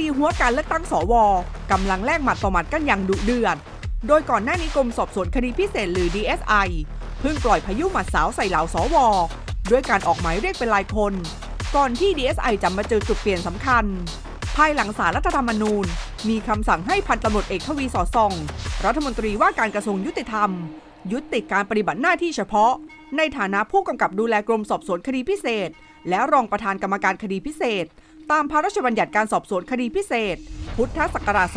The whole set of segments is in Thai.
ดีหัวการเลือกตั้งสวกำลังแลกหมัดต่อหมัดกันอย่างดุเดือด โดยก่อนหน้านี้กรมสอบสวนคดีพิเศษหรือ DSI เพิ่งปล่อยพายุหมัดสาวใส่เหล่าสว ด้วยการออกหมายเรียกเป็นรายคน ก่อนที่ DSI จะมาเจอจุดเปลี่ยนสำคัญ ภายหลังสารรัฐธรรมนูญ มีคำสั่งให้พันตำรวจเอกทวีสอดส่อง รัฐมนตรีว่าการกระทรวงยุติธรรม ยุติการปฏิบัติหน้าที่เฉพาะ ในฐานะผู้กำกับดูแลกรมสอบสวนคดีพิเศษ และรองประธานกรรมการคดีพิเศษ ตามพระราชบัญญัติการสอบสวนคดีพิเศษ พุทธศักราช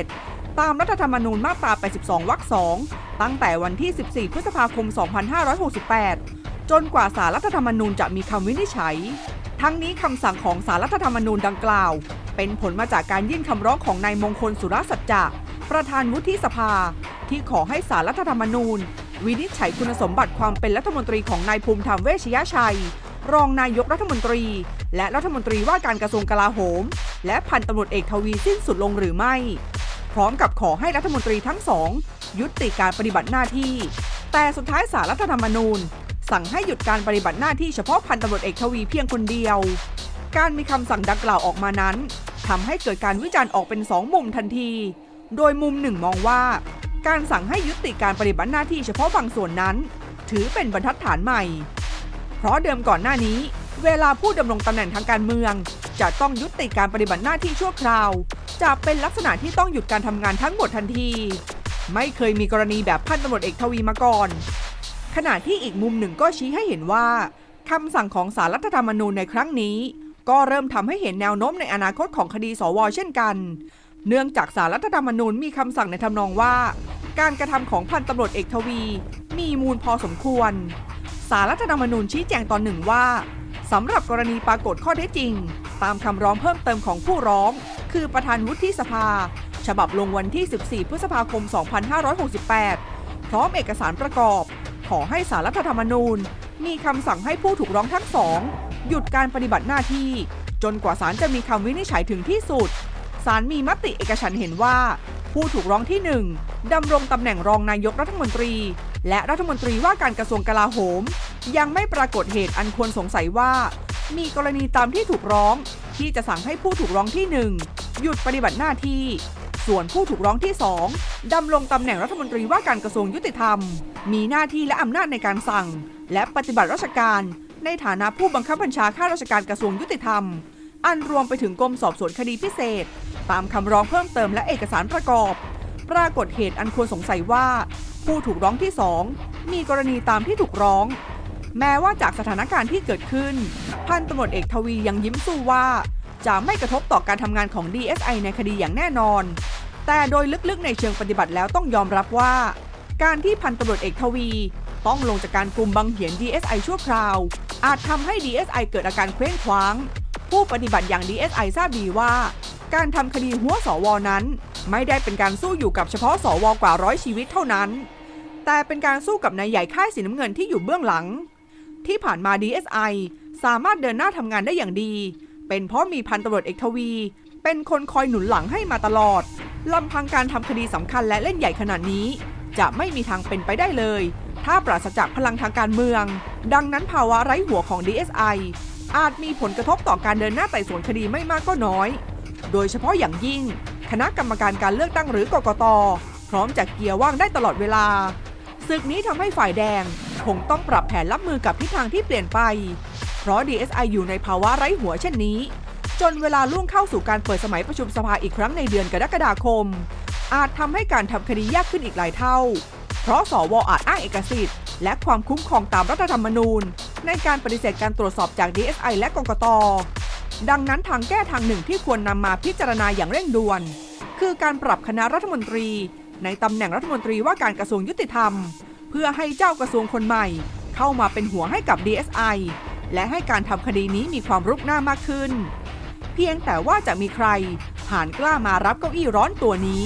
2547 ตามรัฐธรรมนูญมาตรา 82 วรรค 2 ตั้งแต่วันที่ 14 พฤษภาคม 2568 จนกว่าสารรัฐธรรมนูญจะมีคำวินิจฉัย ทั้งนี้คำสั่งของสารรัฐธรรมนูญดังกล่าว เป็นผลมาจากการยื่นคำร้องของนายมงคลสุรสัจจะประธานวุฒิสภา ที่ขอให้สารรัฐธรรมนูญ วินิจฉัยคุณสมบัติความเป็นรัฐมนตรีของนายภูมิธรรมเวชยชัย รองนายกรัฐมนตรี และรัฐมนตรีว่าการกระทรวงกลาโหม และพันตำรวจเอกทวีสิ้นสุดลงหรือไม่ พร้อมกับขอให้รัฐมนตรีทั้งสอง ยุติการปฏิบัติหน้าที่ แต่สุดท้ายสารรัฐธรรมนูญ สั่งให้หยุดการปฏิบัติหน้าที่เฉพาะพันตำรวจเอกทวีเพียงคนเดียว การมีคำสั่งดังกล่าวออกมานั้นทำให้เกิดการวิจารณ์ออกเป็นสองมุมทันที โดยมุมหนึ่งมองว่า การสั่งให้ยุติการปฏิบัติหน้าที่เฉพาะบางส่วนนั้น ถือเป็นบรรทัดฐานใหม่ เพราะเดิมก่อนหน้านี้ เวลาผู้ดำรงตำแหน่งทางการเมือง จะต้องยุติการปฏิบัติหน้าที่ชั่วคราว จะเป็นลักษณะที่ต้องหยุดการทำงานทั้งหมดทันที ไม่เคยมีกรณีแบบพันตำรวจเอกทวีมาก่อน ขณะที่อีกมุมหนึ่งก็ชี้ให้เห็นว่าคำสั่งของสารรัฐธรรมนูญในครั้งนี้ ก็เริ่มทำให้เห็นแนวโน้มในอนาคตของคดีสวเช่นกัน เนื่องจากสารรัฐธรรมนูญมีคำสั่งในทำนองว่า การกระทำของพันตำรวจเอกทวี มีมูลพอสมควร สารรัฐธรรมนูญชี้แจงตอนหนึ่งว่าสำหรับกรณีปรากฏข้อเท็จจริง ตามคำร้องเพิ่มเติมของผู้ร้อง คือประธานวุฒิสภา ฉบับลงวันที่ 14 พฤษภาคม 2568 พร้อมเอกสารประกอบ ขอให้สารรัฐธรรมนูญ มีคำสั่งให้ผู้ถูกร้องทั้งสอง หยุดการปฏิบัติหน้าที่ จนกว่าศาลจะมีคำวินิจฉัยถึงที่สุดศาลมีมติเอกฉันเห็นว่า ผู้ถูกร้องที่ 1ดำรงตำแหน่งรองนายกรัฐมนตรี และรัฐมนตรีว่าการกระทรวงกลาโหม ยังไม่ปรากฏเหตุอันควรสงสัยว่า มีกรณีตามที่ถูกร้อง ที่จะสั่งให้ผู้ถูกร้องที่ 1 หยุดปฏิบัติหน้าที่ ส่วนผู้ถูกร้องที่ 2ดำรงตำแหน่งรัฐมนตรีว่าการกระทรวงยุติธรรม มีหน้าที่และอำนาจในการสั่ง และปฏิบัติราชการ ในฐานะผู้บังคับบัญชาข้าราชการกระทรวงยุติธรรม อันรวมไปถึงกรมสอบสวนคดีพิเศษ ตามคำร้องเพิ่มเติมและเอกสารประกอบ ปรากฏเหตุอันควรสงสัยว่า ผู้ถูกร้องที่ 2 มีกรณีตามที่ถูกร้อง แม้ว่าจากสถานการณ์ที่เกิดขึ้น พันตำรวจเอกทวียังยิ้มสู้ว่า จะไม่กระทบต่อการทำงานของ DSI ในคดีอย่างแน่นอน แต่โดยลึกๆในเชิงปฏิบัติแล้วต้องยอมรับว่า การที่พันตำรวจเอกทวี ต้องลงจากการกลุ่มบังเหียน DSI ชั่วคราว อาจทำให้ DSI เกิดอาการเคว้งคว้าง ผู้ปฏิบัติอย่าง DSI ทราบดีว่า การทำคดีหัวสวนั้น ไม่ได้เป็นการสู้อยู่กับเฉพาะสวกว่าร้อยชีวิตเท่านั้น แต่เป็นการสู้กับนายใหญ่ค่ายสีน้ำเงินที่อยู่เบื้องหลัง ที่ผ่านมา DSI สามารถเดินหน้าทำงานได้อย่างดี เป็นเพราะมีพันตำรวจเอกทวี เป็นคนคอยหนุนหลังให้มาตลอดลำพังการทำคดีสำคัญและเล่นใหญ่ขนาดนี้ จะไม่มีทางเป็นไปได้เลย ถ้าปราศจากพลังทางการเมือง ดังนั้นภาวะไร้หัวของ DSI อาจมีผลกระทบต่อการเดินหน้าไต่สวนคดีไม่มากก็น้อย โดยเฉพาะอย่างยิ่ง คณะกรรมการการเลือกตั้งหรือกกต พร้อมจากเกียร์ว่างได้ตลอดเวลาศึกนี้ทำให้ฝ่ายแดง คงต้องปรับแผนรับมือกับทิศทางที่เปลี่ยนไป เพราะ DSI อยู่ในภาวะไร้หัวเช่นนี้ จนเวลาล่วงเข้าสู่การเปิดสมัยประชุมสภาอีกครั้งในเดือนกรกฎาคม อาจทำให้การทำคดียากขึ้นอีกหลายเท่า เพราะสวอาจอ้างเอกสิทธิ์และความคุ้มครองตามรัฐธรรมนูญ ในการปฏิเสธการตรวจสอบจาก DSI และกกต ดังนั้นทางแก้ทางหนึ่งที่ควรนำมาพิจารณาอย่างเร่งด่วน คือการปรับคณะรัฐมนตรี ในตำแหน่งรัฐมนตรีว่าการกระทรวงยุติธรรม เพื่อให้เจ้ากระทรวงคนใหม่ เข้ามาเป็นหัวให้กับ DSI และให้การทำคดีนี้มีความรุกหน้ามากขึ้น เพียงแต่ว่าจะมีใครผ่านกล้ามารับเก้าอี้ร้อนตัวนี้